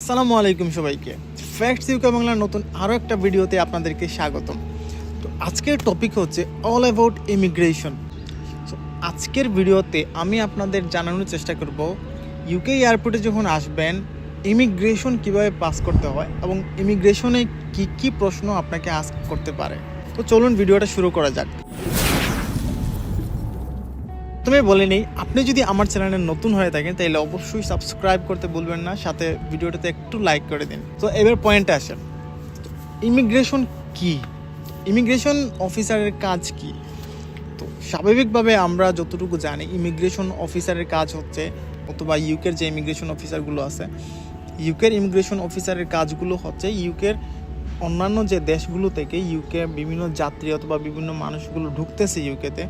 আসসালামু আলাইকুম সবাইকে। ফ্যাক্টস ইউকে বাংলার নতুন আরও একটা ভিডিওতে আপনাদেরকে স্বাগতম। তো আজকের টপিক হচ্ছে অল অ্যাবাউট ইমিগ্রেশন আজকের ভিডিওতে আমি আপনাদের জানানোর চেষ্টা করব ইউকে এয়ারপোর্টে যখন আসবেন ইমিগ্রেশন কীভাবে পাস করতে হয় এবং ইমিগ্রেশনে কি কি প্রশ্ন আপনাকে আস্ক করতে পারে। তো চলুন ভিডিওটা শুরু করা যাক। তুমি বলে নেই, আপনি যদি আমার চ্যানেলে নতুন হয়ে থাকেন তাহলে অবশ্যই সাবস্ক্রাইব করতে ভুলবেন না, সাথে ভিডিওটাতে একটু লাইক করে দিন। তো এবার পয়েন্টে আসেন। ইমিগ্রেশন কি? ইমিগ্রেশন অফিসারের কাজ কি? তো স্বাভাবিকভাবে আমরা যতটুকু জানি ইমিগ্রেশন অফিসারের কাজ হচ্ছে, অথবা ইউকের যে ইমিগ্রেশন অফিসারগুলো আছে ইউকের ইমিগ্রেশন অফিসারের কাজগুলো হচ্ছে ইউকের অন্যান্য যে দেশগুলো থেকে ইউকে বিভিন্ন যাত্রী অথবা বিভিন্ন মানুষগুলো ঢুকতেছে ইউকেতে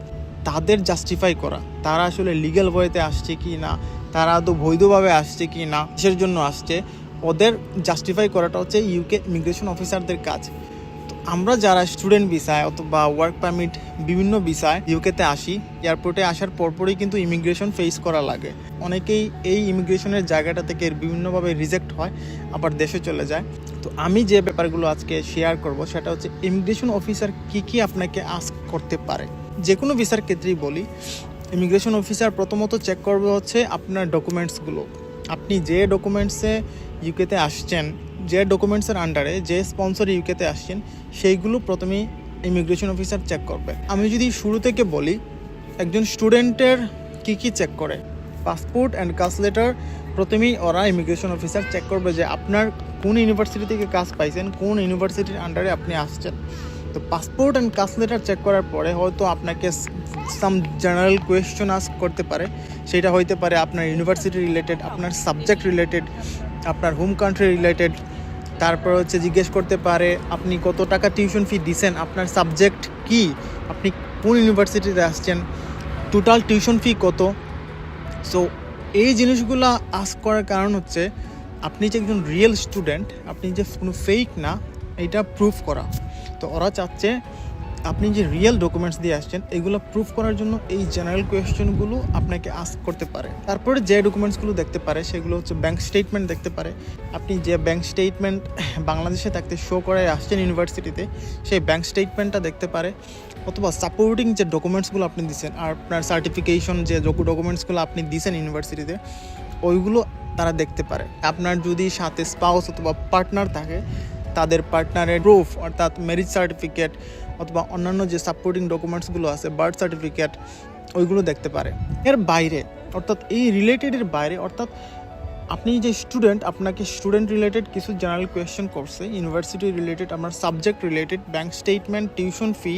তাদের জাস্টিফাই করা। তারা আসলে লিগ্যাল ওয়েতে আসছে কি না? তারা তো বৈধভাবে আসছে কি না? কিসের জন্য আসছে? ওদের জাস্টিফাই করাটা হচ্ছে ইউকে ইমিগ্রেশন অফিসারদের কাজ। তো আমরা যারা স্টুডেন্ট ভিসায় অথবা ওয়ার্ক পারমিট বিভিন্ন ভিসায় ইউকেতে আসি এয়ারপোর্টে আসার পরপরই কিন্তু ইমিগ্রেশন ফেস করা লাগে। অনেকেই এই ইমিগ্রেশনের জায়গাটা থেকে বিভিন্নভাবে রিজেক্ট হয়, আবার দেশে চলে যায়। তো আমি যে ব্যাপারগুলো আজকে শেয়ার করব, সেটা হচ্ছে ইমিগ্রেশন অফিসার কি কি আপনাকে আস্ক করতে পারে। যে কোনো ভিসার ক্ষেত্রেই বলি ইমিগ্রেশন অফিসার প্রথমত চেক করবে হচ্ছে আপনার ডকুমেন্টসগুলো আপনি যে ডকুমেন্টসে ইউকেতে আসছেন, যে ডকুমেন্টসের আন্ডারে যে স্পন্সর ইউকেতে আসছেন, সেইগুলো প্রথমেই ইমিগ্রেশন অফিসার চেক করবে। আমি যদি শুরু থেকে বলি, একজন স্টুডেন্টের কি কি চেক করে? পাসপোর্ট অ্যান্ড কাস্ট লেটার প্রথমেই ওরা ইমিগ্রেশন অফিসার চেক করবে যে আপনার কোন ইউনিভার্সিটি থেকে কাজ পাইছেন, কোন ইউনিভার্সিটির আন্ডারে আপনি আসছেন। তো পাসপোর্ট অ্যান্ড কাস্ট লেটার চেক করার পরে হয়তো আপনাকে সাম জেনারেল কোয়েশ্চন আস্ক করতে পারে। সেটা হইতে পারে আপনার ইউনিভার্সিটি রিলেটেড আপনার সাবজেক্ট রিলেটেড আপনার হোম কান্ট্রি রিলেটেড তারপর হচ্ছে জিজ্ঞেস করতে পারে, আপনি কত টাকা টিউশন ফি দিছেন? আপনার সাবজেক্ট কি? আপনি কোন ইউনিভার্সিটিতে আসছেন? টোটাল টিউশন ফি কত? সো এই জিনিসগুলো আস করার কারণ হচ্ছে, আপনি যে একজন রিয়েল স্টুডেন্ট আপনি যে কোনো ফেক না, এটা প্রুফ করা। তো ওরা চাচ্ছে আপনি যে রিয়েল ডকুমেন্টস দিয়ে আসছেন, এগুলো প্রুফ করার জন্য এই জেনারেল কোয়েশ্চেনগুলো আপনাকে আস্ক করতে পারে। তারপরে যে ডকুমেন্টসগুলো দেখতে পারে, সেগুলো হচ্ছে ব্যাংক স্টেটমেন্ট দেখতে পারে। আপনি যে ব্যাংক স্টেটমেন্ট বাংলাদেশে থাকতে শো করে আসছেন ইউনিভার্সিটিতে সেই ব্যাংক স্টেটমেন্টটা দেখতে পারে। অথবা সাপোর্টিং যে ডকুমেন্টসগুলো আপনি দিচ্ছেন আর আপনার সার্টিফিকেশন যে ডকুমেন্টসগুলো আপনি দিচ্ছেন ইউনিভার্সিটিতে ওইগুলো তারা দেখতে পারে। আপনার যদি সাথে স্পাউস অথবা পার্টনার থাকে তাদের পার্টনারের প্রুফ অর্থাৎ ম্যারিজ সার্টিফিকেট অথবা অন্যান্য যে সাপোর্টিং ডকুমেন্টসগুলো আছে বার্থ সার্টিফিকেট ওইগুলো দেখতে পারে। এর বাইরে, অর্থাৎ এই রিলেটেডের বাইরে, অর্থাৎ আপনি যে স্টুডেন্ট আপনাকে স্টুডেন্ট রিলেটেড কিছু জেনারেল কোয়েশ্চেন করছে ইউনিভার্সিটি রিলেটেড আপনার subject related bank statement tuition fee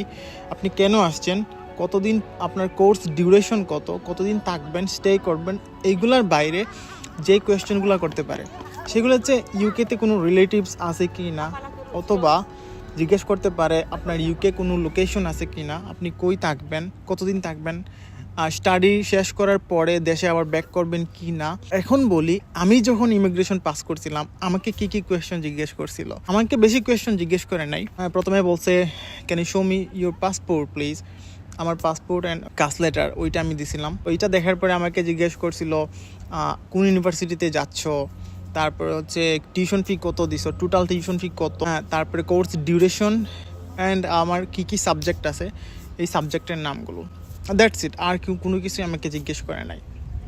আপনি কেন আসছেন, কতদিন আপনার কোর্স ডিউরেশন কত, কতদিন থাকবেন স্টে করবেন, এইগুলার বাইরে যে কোয়েশ্চেনগুলো করতে পারে। সেগুলো হচ্ছে ইউকেতে কোনো রিলেটিভস আছে কি না? অথবা জিজ্ঞেস করতে পারে, আপনার ইউকে কোনো লোকেশন আছে কি না? আপনি কই থাকবেন? কতদিন থাকবেন? স্টাডি শেষ করার পরে দেশে আবার ব্যাক করবেন কি না? এখন বলি, আমি যখন ইমিগ্রেশন পাস করছিলাম, আমাকে কি কি কোয়েশ্চেন জিজ্ঞেস করছিল? আমাকে বেশি কোয়েশ্চেন জিজ্ঞেস করে নাই। প্রথমে বলছে can you show me your passport please আমার পাসপোর্ট অ্যান্ড কাস্ট লেটার ওইটা আমি দিছিলাম। ওইটা দেখার পরে আমাকে জিজ্ঞেস করছিল কোন ইউনিভার্সিটিতে যাচ্ছ? তারপরে হচ্ছে টিউশন ফি কত দিছো? টোটাল টিউশন ফি কত? হ্যাঁ তারপরে কোর্স ডিউরেশন অ্যান্ড আমার কি কি সাবজেক্ট আছে? এই সাবজেক্টের নামগুলো। দ্যাটস ইট আর কেউ কোনো কিছুই আমাকে জিজ্ঞেস করে নাই।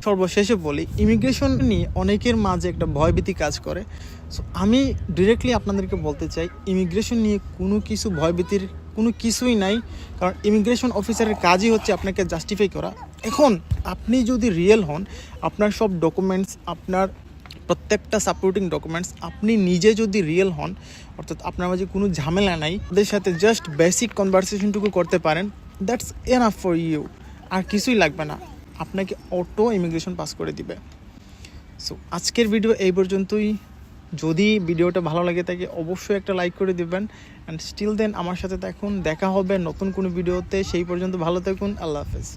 সর্বশেষে বলি ইমিগ্রেশন নিয়ে অনেকের মাঝে একটা ভয়ভীতি কাজ করে। সো আমি ডিরেক্টলি আপনাদেরকে বলতে চাই ইমিগ্রেশন নিয়ে কোনো কিছু ভয়ভীতির কোনো কিছুই নাই। কারণ ইমিগ্রেশন অফিসারের কাজই হচ্ছে আপনাকে জাস্টিফাই করা। এখন, আপনি যদি রিয়েল হন, আপনার সব ডকুমেন্টস আপনার প্রত্যেকটা সাপোর্টিং ডকুমেন্টস আপনি নিজে যদি রিয়েল হন, অর্থাৎ আপনার মাঝে কোনো ঝামেলা নাই, ওদের সাথে জাস্ট বেসিক কনভারসেশনটুকু করতে পারেন দ্যাটস এনাফ ফর ইউ আর কিছুই লাগবে না। আপনাকে অটো ইমিগ্রেশন পাস করে দিবে। সো আজকের ভিডিও এই পর্যন্তই। যদি ভিডিওটা ভালো লাগে থাকে, অবশ্যই একটা লাইক করে দিবেন। অ্যান্ড স্টিল দেন আমার সাথে দেখুন দেখা হবে নতুন কোনো ভিডিওতে সেই পর্যন্ত ভালো থাকুন, আল্লাহ হাফেজ।